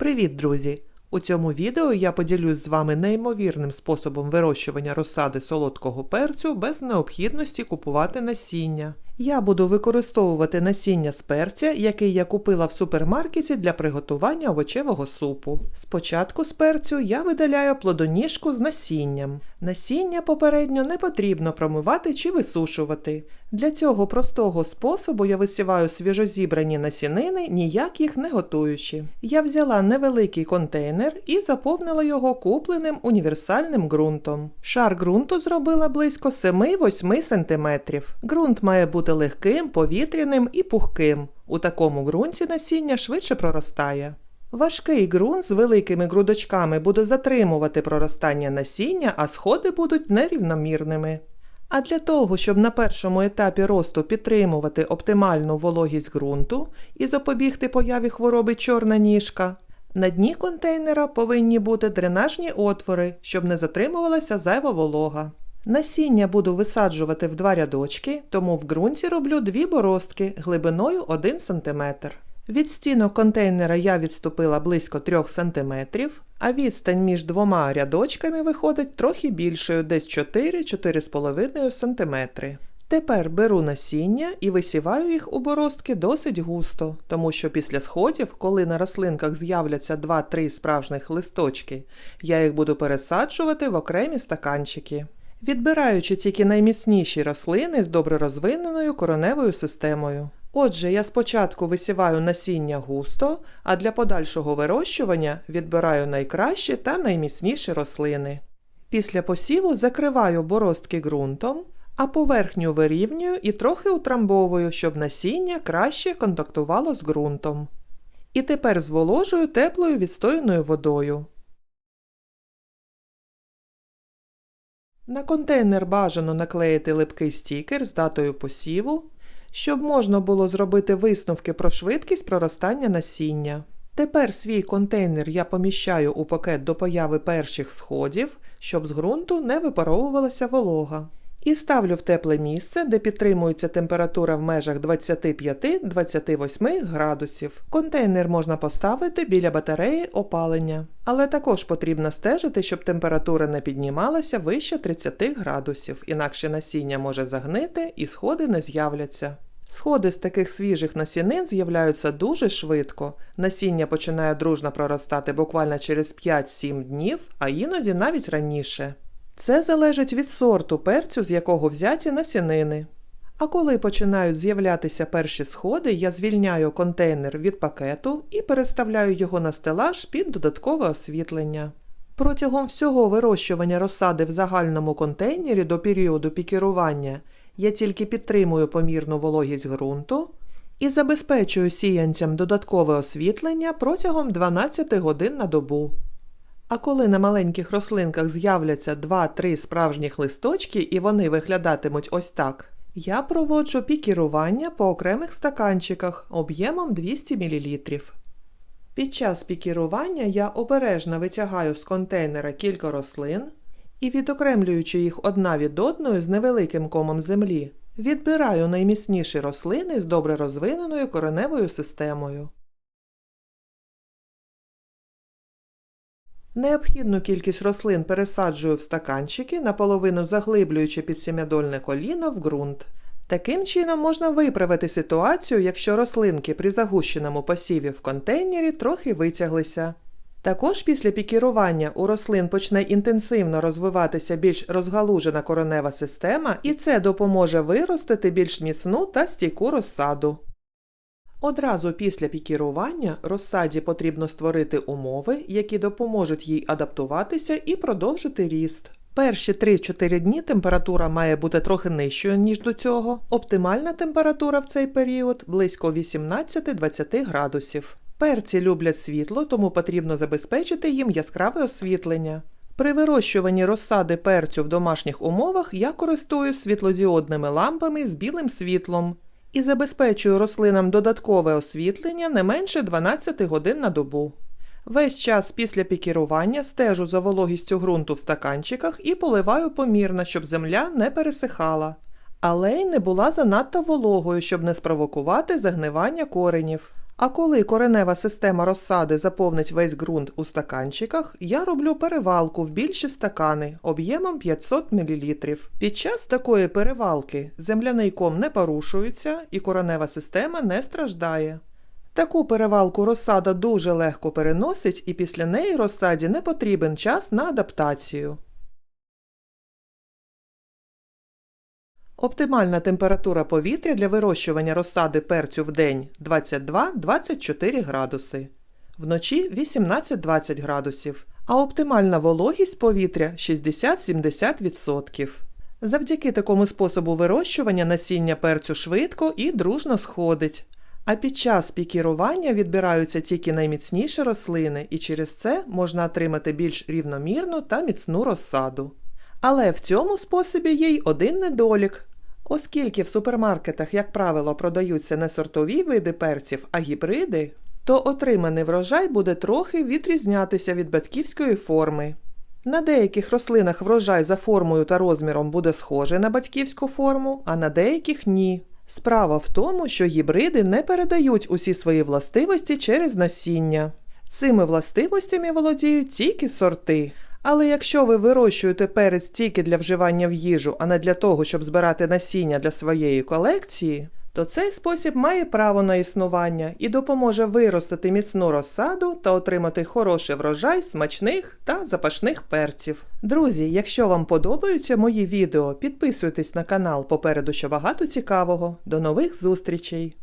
Привіт, друзі! У цьому відео я поділюсь з вами неймовірним способом вирощування розсади солодкого перцю без необхідності купувати насіння. Я буду використовувати насіння з перця, який я купила в супермаркеті для приготування овочевого супу. Спочатку з перцю я видаляю плодоніжку з насінням. Насіння попередньо не потрібно промивати чи висушувати. Для цього простого способу я висіваю свіжозібрані насінини, ніяк їх не готуючи. Я взяла невеликий контейнер і заповнила його купленим універсальним ґрунтом. Шар ґрунту зробила близько 7-8 см. Ґрунт має бути легким, повітряним і пухким. У такому ґрунті насіння швидше проростає. Важкий ґрунт з великими грудочками буде затримувати проростання насіння, а сходи будуть нерівномірними. А для того, щоб на першому етапі росту підтримувати оптимальну вологість ґрунту і запобігти появі хвороби чорна ніжка, на дні контейнера повинні бути дренажні отвори, щоб не затримувалася зайва волога. Насіння буду висаджувати в два рядочки, тому в ґрунті роблю дві боростки глибиною 1 см. Від стінок контейнера я відступила близько 3 см, а відстань між двома рядочками виходить трохи більшою, десь 4-4,5 см. Тепер беру насіння і висіваю їх у боростки досить густо, тому що після сходів, коли на рослинках з'являться 2-3 справжніх листочки, я їх буду пересаджувати в окремі стаканчики. Відбираючи тільки найміцніші рослини з добре розвиненою короневою системою. Отже, я спочатку висіваю насіння густо, а для подальшого вирощування відбираю найкращі та найміцніші рослини. Після посіву закриваю боростки ґрунтом, а поверхню вирівнюю і трохи утрамбовую, щоб насіння краще контактувало з ґрунтом. І тепер зволожую теплою відстояною водою. На контейнер бажано наклеїти липкий стікер з датою посіву, щоб можна було зробити висновки про швидкість проростання насіння. Тепер свій контейнер я поміщаю у пакет до появи перших сходів, щоб з ґрунту не випаровувалася волога. І ставлю в тепле місце, де підтримується температура в межах 25-28 градусів. Контейнер можна поставити біля батареї опалення, але також потрібно стежити, щоб температура не піднімалася вище 30 градусів, інакше насіння може загнити і сходи не з'являться. Сходи з таких свіжих насінин з'являються дуже швидко. Насіння починає дружно проростати буквально через 5-7 днів, а іноді навіть раніше. Це залежить від сорту перцю, з якого взяті насінини. А коли починають з'являтися перші сходи, я звільняю контейнер від пакету і переставляю його на стелаж під додаткове освітлення. Протягом всього вирощування розсади в загальному контейнері до періоду пікірування я тільки підтримую помірну вологість ґрунту і забезпечую сіянцям додаткове освітлення протягом 12 годин на добу. А коли на маленьких рослинках з'являться 2-3 справжніх листочки і вони виглядатимуть ось так, я проводжу пікірування по окремих стаканчиках об'ємом 200 мл. Під час пікірування я обережно витягаю з контейнера кілька рослин і, відокремлюючи їх одна від одної з невеликим комом землі, відбираю найміцніші рослини з добре розвиненою кореневою системою. Необхідну кількість рослин пересаджую в стаканчики, наполовину заглиблюючи під сім'ядольне коліно в ґрунт. Таким чином можна виправити ситуацію, якщо рослинки при загущеному посіві в контейнері трохи витяглися. Також після пікірування у рослин почне інтенсивно розвиватися більш розгалужена коронева система, і це допоможе виростити більш міцну та стійку розсаду. Одразу після пікірування розсаді потрібно створити умови, які допоможуть їй адаптуватися і продовжити ріст. Перші 3-4 дні температура має бути трохи нижчою, ніж до цього. Оптимальна температура в цей період близько 18-20 градусів. Перці люблять світло, тому потрібно забезпечити їм яскраве освітлення. При вирощуванні розсади перцю в домашніх умовах я користуюсь світлодіодними лампами з білим світлом і забезпечую рослинам додаткове освітлення не менше 12 годин на добу. Весь час після пікірування стежу за вологістю ґрунту в стаканчиках і поливаю помірно, щоб земля не пересихала, але й не була занадто вологою, щоб не спровокувати загнивання коренів. А коли коренева система розсади заповнить весь ґрунт у стаканчиках, я роблю перевалку в більші стакани об'ємом 500 мл. Під час такої перевалки земляний ком не порушується і коренева система не страждає. Таку перевалку розсада дуже легко переносить, і після неї розсаді не потрібен час на адаптацію. Оптимальна температура повітря для вирощування розсади перцю в день 22-24 градуси, вночі 18-20 градусів, а оптимальна вологість повітря 60-70%. Завдяки такому способу вирощування насіння перцю швидко і дружно сходить. А під час пікірування відбираються тільки найміцніші рослини, і через це можна отримати більш рівномірну та міцну розсаду. Але в цьому способі є й один недолік. Оскільки в супермаркетах, як правило, продаються не сортові види перців, а гібриди, то отриманий врожай буде трохи відрізнятися від батьківської форми. На деяких рослинах врожай за формою та розміром буде схожий на батьківську форму, а на деяких ні. Справа в тому, що гібриди не передають усі свої властивості через насіння. Цими властивостями володіють тільки сорти. Але якщо ви вирощуєте перець тільки для вживання в їжу, а не для того, щоб збирати насіння для своєї колекції, то цей спосіб має право на існування і допоможе виростити міцну розсаду та отримати хороший врожай смачних та запашних перців. Друзі, якщо вам подобаються мої відео, підписуйтесь на канал попереду ще багато цікавого. До нових зустрічей!